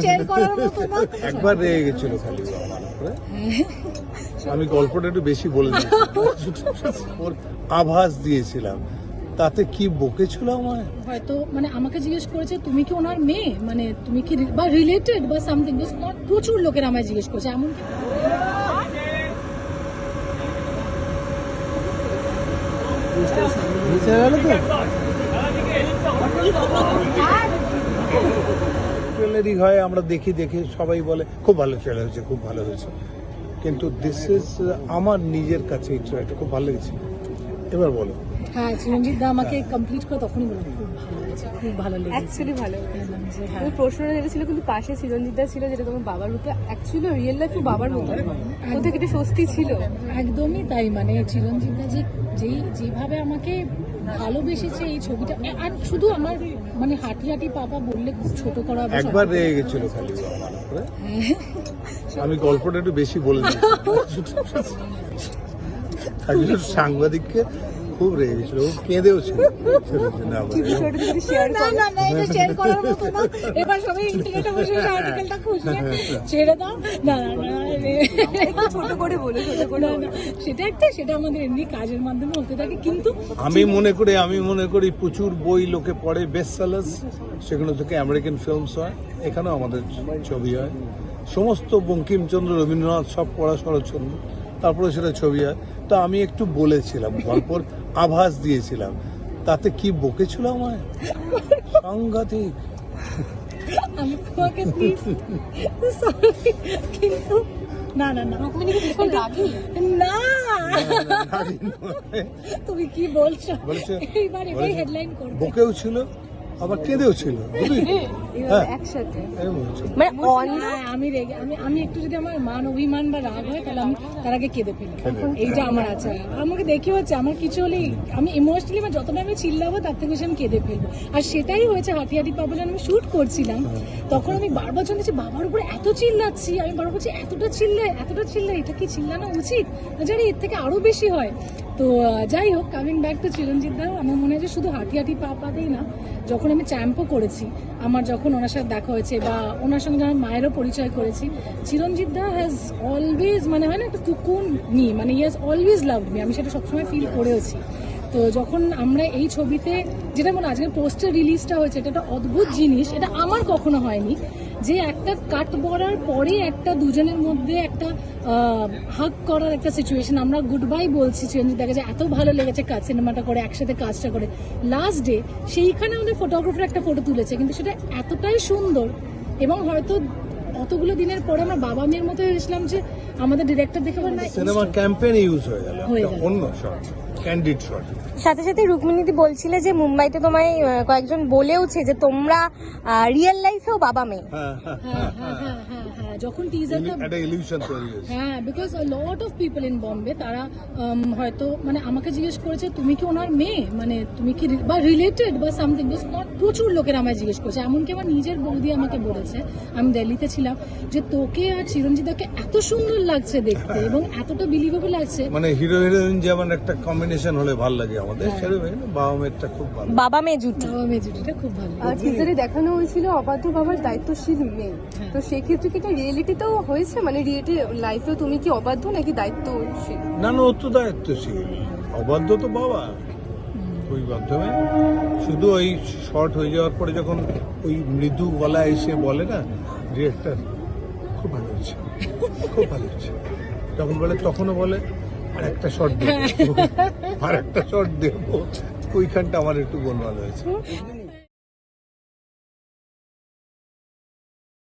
কি একবার রেগে গেছিল খালি উপরে আমি গল্পটা একটু বেশি বলে আভাস দিয়েছিলাম। তাতে কি বকেছিল আমায়? হয়তো মানে আমাকে জিজ্ঞেস করেছে তুমি কি ওনার মেয়ে? মানে তুমি কি বা রিলেটেড বা সামথিং প্রচুর লোকের আমায় জিজ্ঞেস করেছে এমন ট্রেলারই হয়, আমরা দেখি দেখি, সবাই বলে, খুব ভালো চলে হয়েছে, খুব ভালো হয়েছে। কিন্তু দিস ইজ আমার নিজের কাছে ইচ্ছা এটা খুব ভালো লেগেছে। এবার বলো। হ্যাঁ চিরঞ্জিত দা আমাকে কমপ্লিট করে তখনই বললাম খুব ভালো লেগেছে খুব ভালো লেগেছে। অ্যাকচুয়ালি ভালো হ্যাঁ ওই প্রশ্নটা যেটা ছিল কিন্তু পাশে চিরঞ্জিতদা ছিল যেটা তোমার বাবার মতো। অ্যাকচুয়ালি রিয়েল লাইফে বাবার মতো। কোথাও একটা স্বস্তি ছিল। একদমই তাই মানে চিরঞ্জিত দা যে যেই যেভাবে আমাকে ভালোবেসেছে এই ছবিটা আর শুধু আমার মানে হাঁটি হাঁটি পাপা বললে খুব ছোট করা একবার রেগে গেছিল খালি উপরে। আমি গল্পটা একটু বেশি বলে একজন সাংবাদিককে খুব রেগে গেছিল ও কেঁদেও ছিল। না কি বলে। বিষয়টা যদি শেয়ার না না না এটা শেয়ার করার মতো না। এবার সবাই ইন্টারনেটে বসে আর্টিকেলটা খুঁজবে ছেড়ে দাও। না না না ছোট করে বলো ছোট করে না, বলো। না, সেটা একটা সেটা আমাদের এমনি কাজের মাধ্যমে হতে থাকে কিন্তু আমি মনে করি আমি মনে করি প্রচুর বই লোকে পড়ে বেস্ট সেলার্স সেগুলো থেকে আমেরিকান ফিল্মস হয় এখানেও আমাদের ছবি হয়। সমস্ত বঙ্কিমচন্দ্র রবীন্দ্রনাথ সব পড়া শরৎচন্দ্র তারপরে সেটা ছবি হয়। তো আমি একটু বলেছিলাম গল্পর আভাস দিয়েছিলাম। তাতে কি বকেছিল আমায়? সাংঘাতিক। আমি তোমাকে কিন্তু না না না। না। তুমি কি বলছো? বকেও ছিল। আবার কেঁদেও ছিল হ্যাঁ। মানে অন না, আমি রেগে আমি আমি একটু যদি আমার মান অভিমান বা রাগ হয় তাহলে আমি তার আগে কেঁদে ফেলি। এইটা আমার আছে। আমাকে দেখে হচ্ছে আমার কিছু হলেই আমি ইমোশনালি বা যতটা আমি চিল্লাবো তার থেকে বেশি আমি কেঁদে ফেলব। আর সেটাই হয়েছে পাবো যখন আমি শুট করছিলাম তখন আমি বারবার যখন বাবার উপরে এত চিল্লাচ্ছি আমি বারবার বলছি এতটা চিল্লে এতটা চিল্লে এটা কি চিল্লানো উচিত? না জানি এর থেকে আরও বেশি হয়। তো যাই হোক coming back to Chiranjit da, আমার মনে হয় যে শুধু হাঁটি হাঁটি পা পাতেই না, যখন আমি চ্যাম্পও করেছি, আমার যখন ওনার সাথে দেখা হয়েছে বা ওনার সঙ্গে যখন মায়েরও পরিচয় করেছি, চিরঞ্জিত দা হ্যাজ অলওয়েজ মানে হয় না একটা কুকুন মি মানে ইয়াজ অলওয়েজ লাভ মি আমি সেটা সবসময় ফিল করেওছি। তো যখন আমরা এই ছবিতে, যেটা মনে আজকে পোস্টার রিলিজটা হয়েছে, এটা একটা অদ্ভুত জিনিস, এটা আমার কখনো হয়নি। যে একটা কাট বড়ার পরে একটা দুজনের মধ্যে একটা হাক করার একটা সিচুয়েশন আমরা গুড বাই বলছি চিরঞ্জিত দেখা যায় এত ভালো লেগেছে কাজ সিনেমাটা করে একসাথে কাজটা করে। লাস্ট ডে সেইখানে আমাদের ফটোগ্রাফার একটা ফটো তুলেছে কিন্তু সেটা এতটাই সুন্দর। এবং হয়তো অতগুলো দিনের পরে আমরা বাবা মেয়ের মতো হয়েছিলাম যে আমাদের ডিরেক্টর দেখে না সিনেমা ক্যাম্পেইনে ইউজ হয়ে গেল গেল। অন্য শট ক্যান্ডিড শট সাথে সাথে রুক্মিণীদি বলছিলে যে মুম্বাইতে তোমায় কয়েকজন বলেওছে যে তোমরা রিয়েল লাইফেও বাবা মেয়ে। হ্যাঁ হ্যাঁ হ্যাঁ যখন টিজারটা একটা ইলিউশন তৈরি হয়েছে হ্যাঁ because lot of people in Bombay তারা হয়তো মানে আমাকে জিজ্ঞেস করেছে তুমি কি ওনার মেয়ে? মানে তুমি কি বা রিলেটেড বা সামথিং প্রচুর লোকের আমায় জিজ্ঞেস করেছে। এমনকি আমার নিজের বৌদি আমাকে বলেছে আমি দিল্লিতে ছিলাম যে তোকে আর চিরঞ্জিতাকে এত সুন্দর লাগছে দেখতে এবং এতটা বিলিভেবল লাগছে। মানে হিরো হিরোইন যেমন একটা কম্বিনেশন হলে ভালো লাগে আমাদের সেরকম বাবা মেয়েরটা খুব ভালো। বাবা মেয়ে জুটি। বাবা মেয়ে জুটিটা খুব ভালো। আর টিজারে দেখানো হয়েছিল অবাধ্য বাবার দায়িত্বশীল মেয়ে। তো সেক্ষেত্রে কি এটা রিয়েলিটিতেও হয়েছে? মানে রিয়েলিটি লাইফে তুমি কি অবাধ্য নাকি দায়িত্বশীল? না না ও তো দায়িত্বশীল। অবাধ্য তো বাবা। ওই মাধ্যমে শুধু ওই শর্ট হয়ে যাওয়ার পরে যখন ওই মৃদু গলা এসে বলে না ডিরেক্টর খুব ভালো হচ্ছে খুব ভালো হচ্ছে। তখন বলে তখনও বলে আর একটা শট দেবো আর একটা শট দেবো ওইখানটা আমার একটু গোলমাল হয়েছে।